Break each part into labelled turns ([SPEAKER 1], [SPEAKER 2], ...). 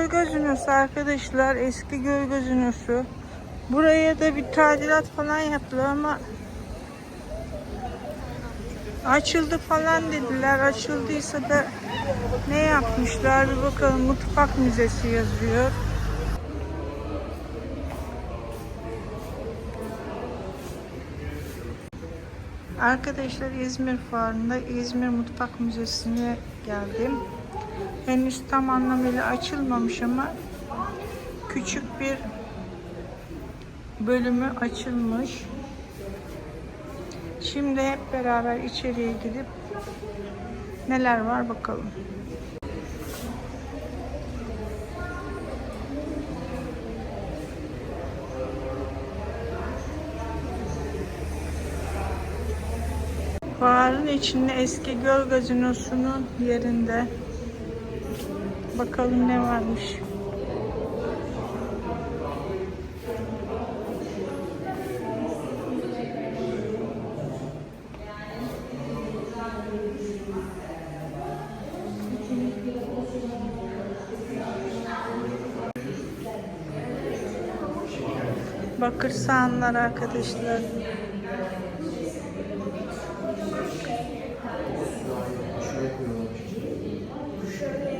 [SPEAKER 1] Gölgözünüsü arkadaşlar eski Gölgözünüsü. Buraya da bir tadilat falan yaptılar ama açıldı falan dediler. Açıldıysa da ne yapmışlar bir bakalım. Mutfak Müzesi yazıyor. Arkadaşlar İzmir Fuarı'nda İzmir Mutfak Müzesi'ne geldim. Henüz tam anlamıyla açılmamış ama küçük bir bölümü açılmış. Şimdi hep beraber içeriye gidip neler var bakalım. Fuarın içinde eski göl gazinosunun yerinde. Bakalım ne varmış. Bakır sahanlar arkadaşlar.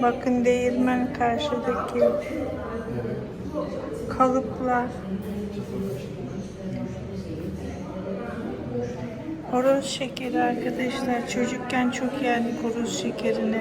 [SPEAKER 1] Bakın değirmen karşıdaki kalıplar. Horoz şekeri arkadaşlar. Çocukken çok yerdik horoz şekerini.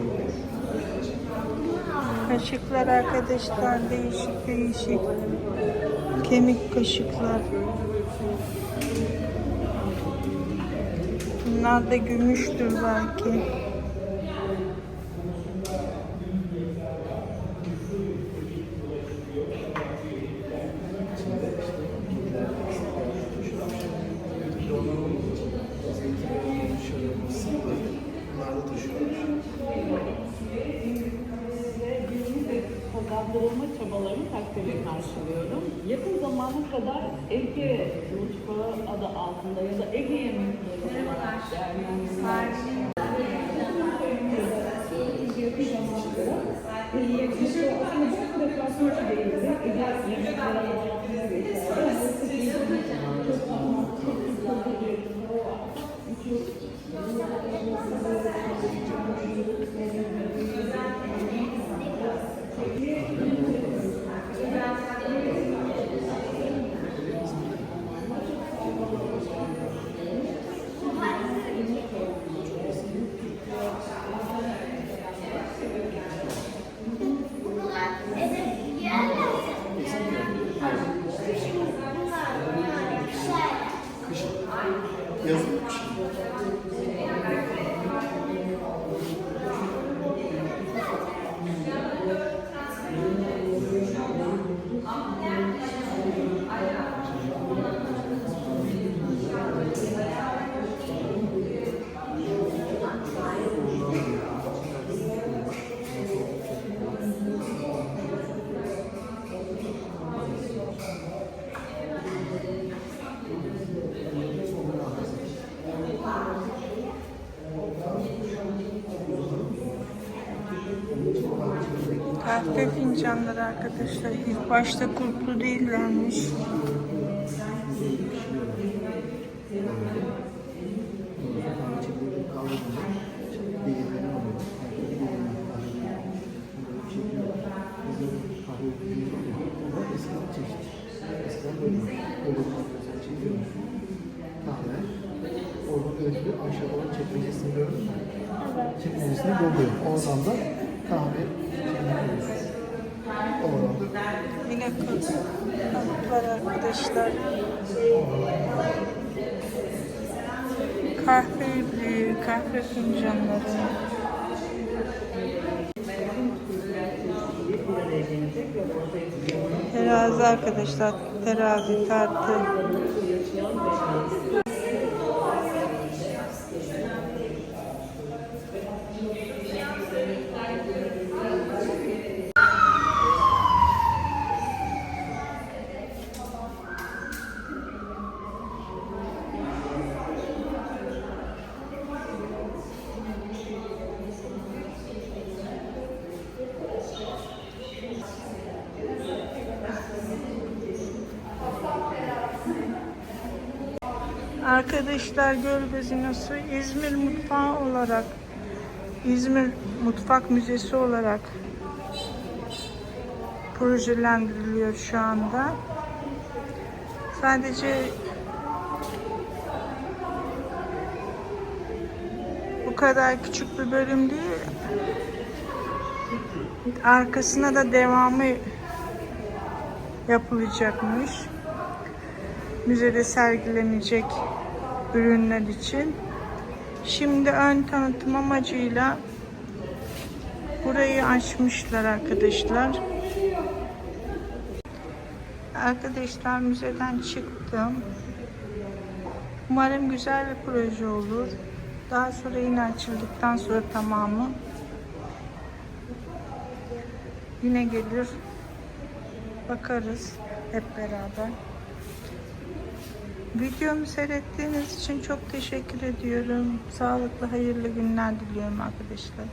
[SPEAKER 1] Kaşıklar arkadaşlar değişik değişik. Kemik kaşıklar. Bunlar da gümüştür belki.
[SPEAKER 2] Kazandırılma çabalarını takdirle karşılıyorum. Yakın zamana kadar Ege mutfağı adı altında ya da Ege yemekleri olarak Yazın.
[SPEAKER 1] Kahve fincanları arkadaşlar. İlk başta kurtlu değillermiş.
[SPEAKER 3] Öykü aşağıdan çekmecesini gördün mü? Şimdi makinesine doluyor. Oradan da kahve yapıyorsunuz. Oradan da
[SPEAKER 1] Yine var arkadaşlar. Kahve kahve fincanları. Terazi arkadaşlar. Terazi tartı. Arkadaşlar Göl Gazinosu İzmir mutfağı olarak İzmir Mutfak Müzesi olarak projelendiriliyor şu anda. Sadece bu kadar küçük bir bölüm değil. Arkasına da devamı yapılacakmış müzede sergilenecek ürünler için. Şimdi ön tanıtım amacıyla burayı açmışlar arkadaşlar. Arkadaşlar müzeden çıktım. Umarım güzel bir proje olur. Daha sonra yine açıldıktan sonra tamamı yine gelir bakarız hep beraber. Videomu seyrettiğiniz için çok teşekkür ediyorum. Sağlıklı, hayırlı günler diliyorum arkadaşlar.